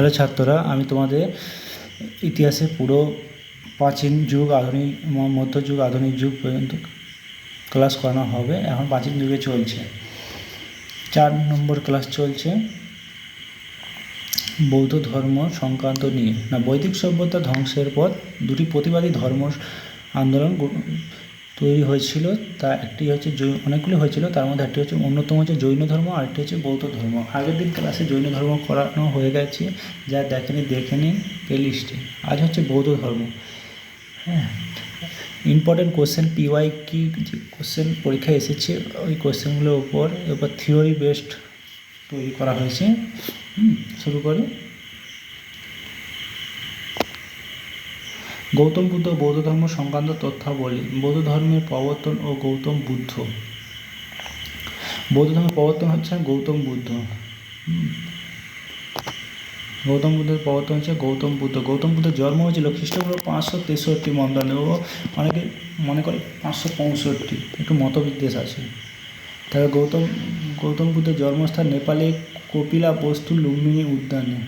Hello ছাত্ররা, আমি তোমাদের ইতিহাসে পুরো প্রাচীন যুগ, আধুনিক মধ্যযুগ আধুনিক যুগ পর্যন্ত ক্লাস করানো হবে। এখন প্রাচীন যুগে চলছে। চার নম্বর ক্লাস চলছে। বৌদ্ধ ধর্ম সংক্রান্ত নিয়ে। না, বৈদিক সভ্যতা ধ্বংসের পর দুটি প্রতিবাদী ধর্ম আন্দোলন তৈরি হয়েছিল, তা একটি হচ্ছে জৈন, অনেকগুলি হয়েছিল, তার মধ্যে একটি হচ্ছে অন্যতম হচ্ছে জৈন ধর্ম, আর একটি হচ্ছে বৌদ্ধ ধর্ম। আগের দিন ক্লাসে জৈন ধর্ম করানো হয়ে গেছে, যা দেখেনি দেখে নিন প্লেলিস্টে আজ হচ্ছে বৌদ্ধ ধর্ম। হ্যাঁ ইম্পর্টেন্ট কোশ্চেন পিওয়াই কি যে কোশ্চেন পরীক্ষায় এসেছে, ওই কোশ্চেনগুলোর উপর, এরপর থিওরি বেসড তৈরি করা হয়েছে। শুরু করি। গৌতম বুদ্ধ বৌদ্ধ ধর্ম সংক্রান্ত তথ্যাবলী, বৌদ্ধ ধর্মের প্রবর্তন ও গৌতম বুদ্ধ। বৌদ্ধ ধর্মের প্রবর্তন হচ্ছে গৌতম বুদ্ধ। গৌতম বুদ্ধের প্রবর্তন হচ্ছে গৌতম বুদ্ধ। গৌতম বুদ্ধের জন্ম হয়েছিল খ্রিস্টপূর্ব পাঁচশো তেষট্টি মন্দানে ও অনেকে মনে করে পাঁচশো পঁয়ষট্টি। একটু মতবিদ্বেষ আছে। তবে গৌতম গৌতম বুদ্ধের জন্মস্থান নেপালে কপিলা বস্তু লুম্বিনী উদ্যানে।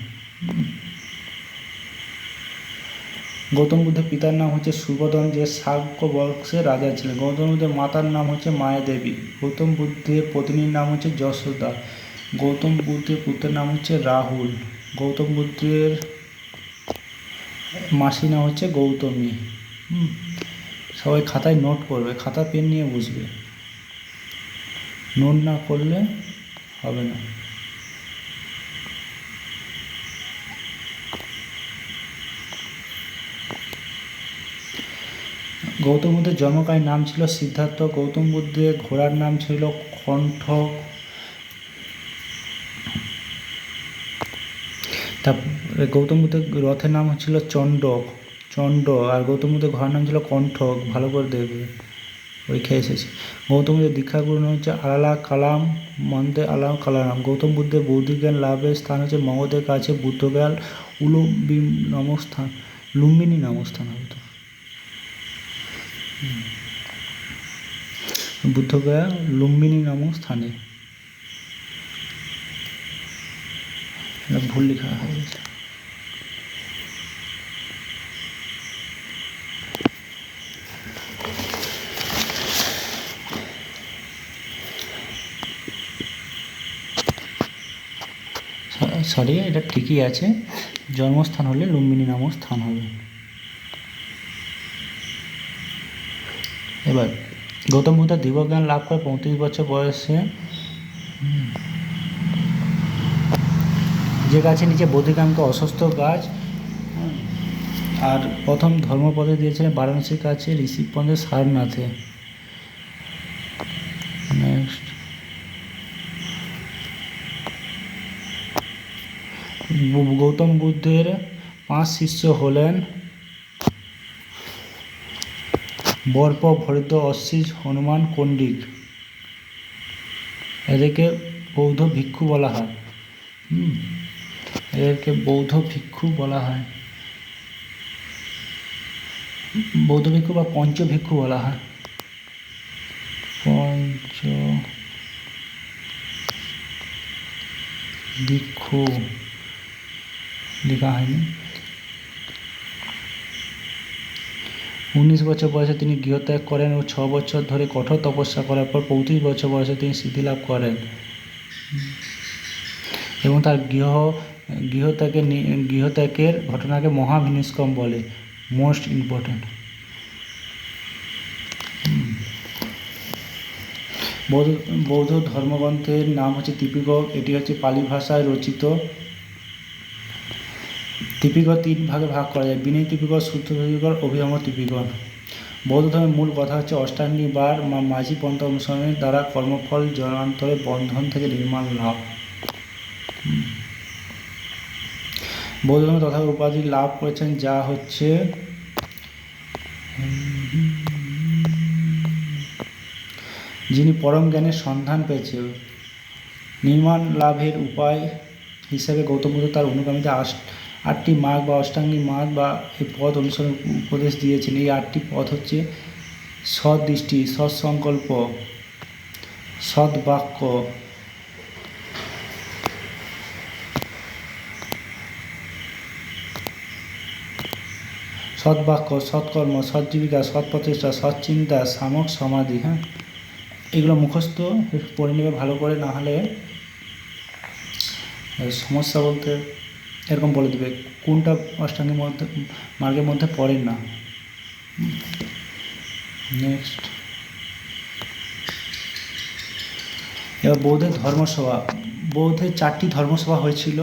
গৌতম বুদ্ধের পিতার নাম হচ্ছে সুবোধন যে শাক্য বংশের রাজা ছিলেন। গৌতম বুদ্ধের মাতার নাম হচ্ছে মায়া দেবী গৌতম বুদ্ধের পত্নীর নাম হচ্ছে যশোদা। গৌতম বুদ্ধের পুত্রের নাম হচ্ছে রাহুল। গৌতম বুদ্ধের মাসির নাম হচ্ছে গৌতমী। হুম? সবাই খাতায় নোট করবে, খাতা, পেন নিয়ে বুঝবে নোট না করলে হবে না। গৌতম বুদ্ধের জন্মকালীন নাম ছিল সিদ্ধার্থ, গৌতম বুদ্ধের ঘোড়ার নাম ছিল কণ্ঠ। তারপরে গৌতম বুদ্ধের রথের নাম হচ্ছিল চণ্ড চণ্ড, আর গৌতম বুদ্ধের ঘোড়ার নাম ছিল কণ্ঠক, ভালো করে দেখবে। পরীক্ষায় এসেছে। গৌতম বুদ্ধের দীক্ষাগুরু নাম হচ্ছে আলালা কালাম, মন্দে আলাম কালারাম। গৌতম বুদ্ধের বৌদ্ধিক জ্ঞান লাভের স্থান হচ্ছে মগধের কাছে বুদ্ধগয়াল উলুবিম নামক স্থান লুম্বিনী নামক স্থান বুদ্ধগয়া, লুম্বিনী নামক স্থানে। ভুল লেখা হয়ে গেছে সরি, এটা ঠিকই আছে। জন্মস্থান হলে লুম্বিনী নামক স্থান হবে। এবার, গৌতম বুদ্ধ দিব্যজ্ঞান লাভ করে পঁয়ত্রিশ বছর বয়সে যে গাছের নিচে বৌদ্ধিকামকে অসুস্থ গাছ, আর প্রথম ধর্মপদে দিয়েছিলেন বারাণসীর কাছে ঋষিপঞ্জের সারনাথে। নেক্সট গৌতম বুদ্ধের পাঁচ শিষ্য হলেন বর্প ভরিত অশ্বিজ হনুমান কণ্ডিক এদেরকে বৌদ্ধ ভিক্ষু বলা হয়। এদেরকে বৌদ্ধ ভিক্ষু বলা হয়। বৌদ্ধ ভিক্ষু বা পঞ্চ ভিক্ষু বলা হয়। পঞ্চ ভিক্ষু। লেখা হয়নি। উনিশ বছর বয়সে তিনি গৃহত্যাগ করেন ও ছ বছর ধরে কঠোর তপস্যা করার পর পঁয়ত্রিশ বছর বয়সে তিনি সিদ্ধিলাভ করেন। এবং তার গৃহ, গৃহত্যাগের গৃহত্যাগের ঘটনাকে মহাভিনিষ্কম বলে মোস্ট ইম্পর্ট্যান্ট বৌদ্ধ বৌদ্ধ ধর্মগ্রন্থের নাম হচ্ছে তিপিকক, এটি হচ্ছে পালি ভাষায় রচিত। তিপিকর তিন ভাগে ভাগ করা যায়। বিনয় তিপিকর সূত্র তিপিকর অভিধর্ম তিপিকর বৌদ্ধ ধর্মের মূল কথা হচ্ছে অষ্টাঙ্গী বার মা মাঝি পন্থা অনুসরণের দ্বারা কর্মফল জনান্তরে বন্ধন থেকে নির্মাণ লাভ। বৌদ্ধ ধর্ম তথা উপাধি লাভ করেছেন যা হচ্ছে যিনি পরম জ্ঞানের সন্ধান পেয়েছে নির্মাণ লাভের উপায় হিসেবে গৌতম বুদ্ধ তার অনুগামীদের আস আটটি মার্গ বা অষ্টাঙ্গী মার্গ বা এই পথ অনুসরণ উপদেশ দিয়েছেন। এই আটটি পথ হচ্ছে সৎ দৃষ্টি সৎ সংকল্প সৎ বাক্য সৎ বাক্য সৎকর্ম সৎ জীবিকা সৎ প্রচেষ্টা সৎ চিন্তা সামক সমাধি হ্যাঁ? এগুলো মুখস্থ, পড়ে ভালো করে, না হলে সমস্যা বলতে এরকম বলে দেবে, কোনটা অষ্টাঙ্গের মধ্যে, মার্গের মধ্যে পড়ে না। নেক্সট এবার বৌদ্ধের ধর্মসভা, বৌদ্ধের চারটি ধর্মসভা হয়েছিল।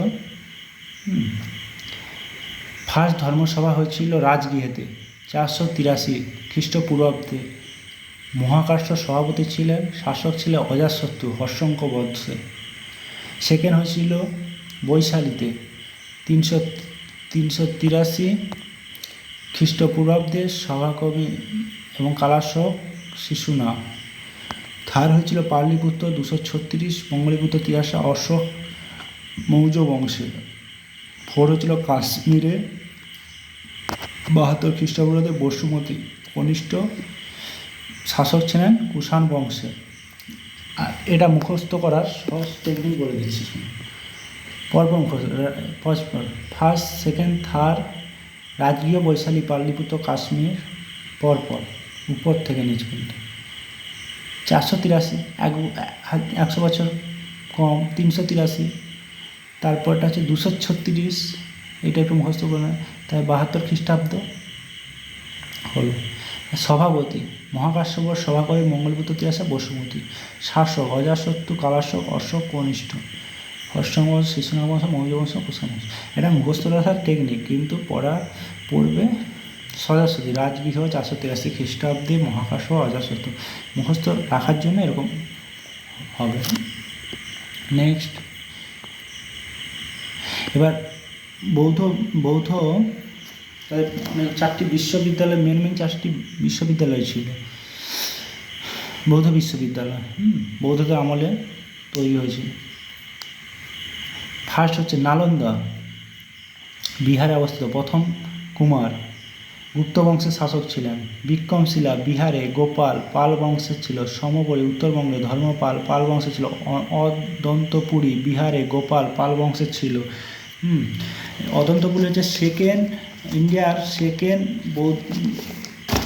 ফার্স্ট ধর্মসভা হয়েছিল রাজগৃহেতে, চারশো তিরাশি খ্রিস্টপূর্বাব্দে। মহাকাশ্য সভাপতি ছিলেন, শাসক ছিলেন অজাতশত্রু হর্ষঙ্ক বৎসে সেকেন্ড হয়েছিল বৈশালীতে তিনশো তিনশো তিরাশি খ্রিস্টপূর্বাব্দে সভাকবি এবং কালাশক শিশুনা। থার্ড হয়েছিল পাটলিপুত্র দুশো ছত্রিশ, মঙ্গলীপুত্র তিরাশা, অশোক মৌর্য বংশে ফোর হয়েছিল কাশ্মীরে বাহাত্তর খ্রিস্টপূর্বাব্দে বসুমতী কনিষ্ঠ শাসক ছিলেন কুষাণ বংশে। এটা মুখস্থ করার সহজ টেকনিক বলে দিচ্ছি। পরপর ফার্স্ট, সেকেন্ড, থার্ড রাজকীয় বৈশালী পাটলিপুত্র কাশ্মীর, পরপর, উপর থেকে নিচ পর্যন্ত। চারশো তিরাশি, এক একশো বছর কম, তিনশো তিরাশি, তারপরটা হচ্ছে দুশো ছত্রিশ এটা একটু মুখস্থ করে নেয় তাই বাহাত্তর খ্রিস্টাব্দ হলো। সভাপতি মহাকাশ্যপর করে মঙ্গলপুত্র তিরাশা বসুমতী, শাসক অজাসত্তু কালাশক অশোক, কনিষ্ঠ। হর্ষবংশ শিশুনাবংশ মৌর্যবংশ কুষাণবংশ এটা মুখস্থ রাখার টেকনিক কিন্তু পড়া পড়বে সজাসতি রাজগৃহ চারশো তিরাশি খ্রিস্টাব্দে মহাকাশ অজাসত্য মুখস্থ রাখার জন্য এরকম হবে। নেক্সট এবার বৌদ্ধ বৌদ্ধ মানে চারটি বিশ্ববিদ্যালয় মেন মেন চারটি বিশ্ববিদ্যালয় ছিল। বৌদ্ধ বিশ্ববিদ্যালয়, হুম, বৌদ্ধদের আমলে তৈরি হয়েছিল। ফার্স্ট হচ্ছে নালন্দা। বিহারে অবস্থিত প্রথম কুমার। গুপ্ত বংশের শাসক ছিলেন। বিক্রমশিলা বিহারে গোপাল পাল বংশের ছিল। সমবরী উত্তরবঙ্গে ধর্মপাল পাল বংশের ছিল। অদন্তপুরী বিহারে গোপাল পাল বংশের ছিল। অদন্তপুরী হচ্ছে সেকেন্ড ইন্ডিয়ার সেকেন্ড বৌদ্ধ,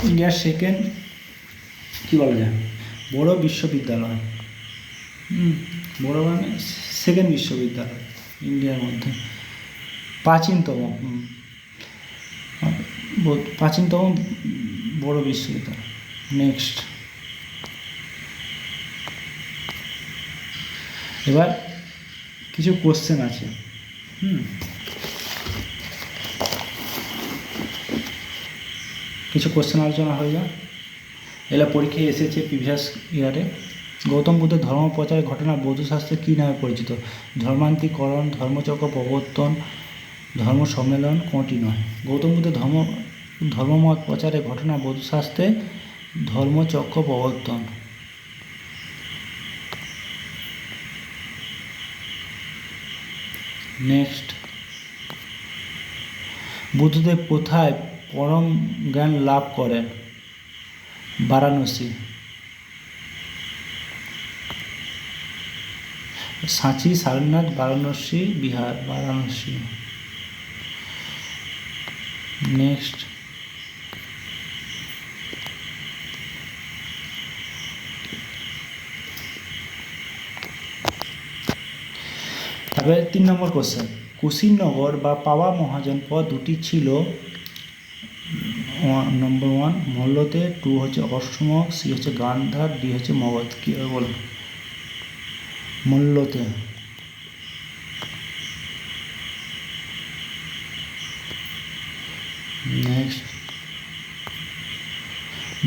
ইন্ডিয়ার সেকেন্ড কী বলা যায়? বড় বিশ্ববিদ্যালয়। বড় মানে সেকেন্ড বিশ্ববিদ্যালয়। ইন্ডিয়ার মধ্যে। প্রাচীনতম প্রাচীনতম বড় বিশ্ববিদ্যালয়। নেক্সট এবার কিছু কোশ্চেন আছে, হুম। কিছু কোশ্চেন আলোচনা হয়ে যায় এলা পরীক্ষায় এসেছে প্রিভিয়াস ইয়ারে গৌতম বুদ্ধের ধর্ম প্রচারের ঘটনা বৌদ্ধশাস্ত্রে কী নামে পরিচিত? ধর্মান্তিকরণ ধর্মচক্র, প্রবর্তন ধর্ম সম্মেলন কোনটি নয়? গৌতম বুদ্ধের ধর্ম, ধর্মমত প্রচারের ঘটনা বৌদ্ধশাস্ত্রে ধর্মচক্র, প্রবর্তন। নেক্সট। বুদ্ধদেব কোথায় পরম জ্ঞান লাভ করেন। বারাণসী। সাঁচি, সারনাথ, বারাণসী, বিহার, বারাণসী। নেক্সট তারপরে তিন নম্বর কোশ্চেন কুশিনগর বা পাওয়া মহাজন পদ দুটি ছিল। নম্বর ওয়ান মল্লতে টু হচ্ছে অষ্টমক সি হচ্ছে গান্ধার ডি হচ্ছে মগধ। কী হবে বলো মল্লতে নেক্সট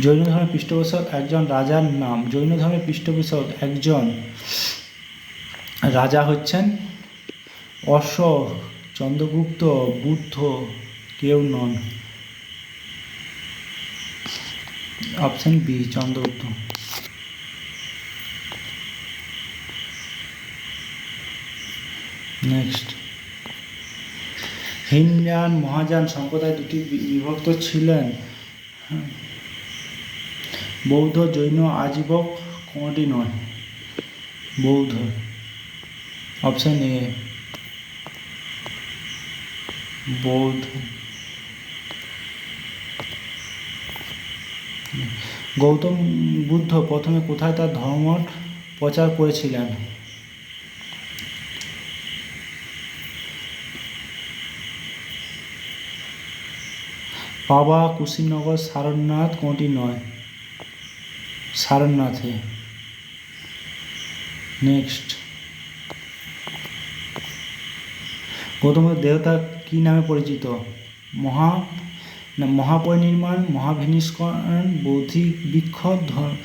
জৈন ধর্মের পৃষ্ঠপোষক একজন রাজার নাম। জৈন ধর্মের পৃষ্ঠপোষক একজন রাজা হচ্ছেন অশোক চন্দ্রগুপ্ত, বুদ্ধ কেউ নন। Option B Chandragupta. Next Hinayana Mahayana সম্প্রদায় দুটি বিভক্ত ছিলেন। বৌদ্ধ জৈন আজীবক কোনটি নয়। বৌদ্ধ। অপশন এ বৌদ্ধ। গৌতম বুদ্ধ প্রথমে কোথায় তার ধর্ম প্রচার করেছিলেন? বাবা কুশিনগর সারনাথ কোনটি নয়? সারনাথে নেক্সট। গৌতম বুদ্ধ দেবতা কী নামে পরিচিত? মহা মহাপরিনির্মাণ, মহাভিনিষ্করণ বৌদ্ধিক বিক্ষোভ ধ-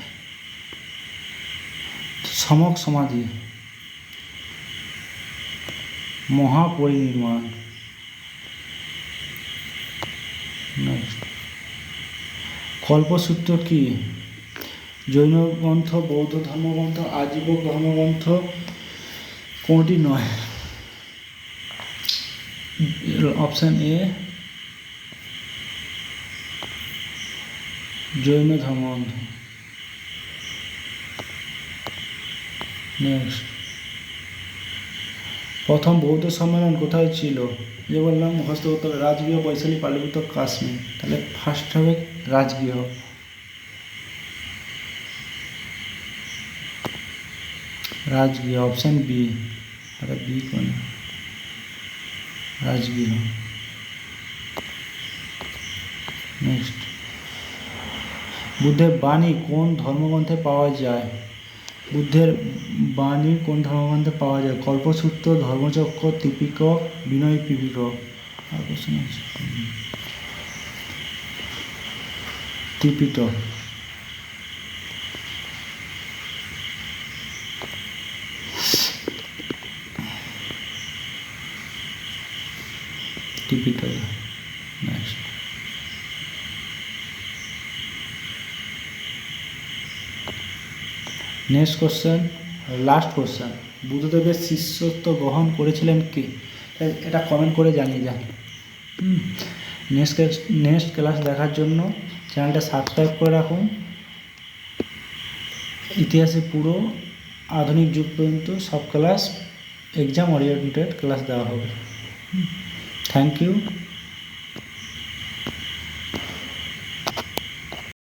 সমক, সমাধি। মহাপরিনির্মাণ। কল্পসূত্র কি? জৈন গ্রন্থ, বৌদ্ধ ধর্মগ্রন্থ, আজীবক ধর্মগ্রন্থ কোনটি নয়? অপশান এ, জৈন ধর্মগ্রন্থ। নেক্সট প্রথম বৌদ্ধ সম্মেলন কোথায় ছিল? যে বললাম করতে রাজগৃহ, বৈশালী পালিভূত কাশ্মীর। তাহলে ফার্স্ট হবে রাজগৃহ। রাজগৃহ অপশান বি আরে বি কোন? রাজগৃহ। নেক্সট বুদ্ধের বাণী কোন ধর্মগ্রন্থে পাওয়া যায়? বুদ্ধের বাণী কোন ধর্মগ্রন্থে পাওয়া যায়? কল্পসূত্র ধর্মচক্র তিপিক বিনয় পিপিক। আর কোশ্চেন আছে Tripitaka next next question last question বুদ্ধদেবের শিষ্যত্ব গ্রহণ করেছিলেন কে? এটা কমেন্ট করে জানিয়ে যান নেক্সট নেক্সট ক্লাস দেখার জন্য চ্যানেলটা সাবস্ক্রাইব করে রাখুন। ইতিহাসে পুরো আধুনিক যুগ পর্যন্ত সব ক্লাস এক্সাম ওরিয়েন্টেড ক্লাস দেওয়া হবে। Thank you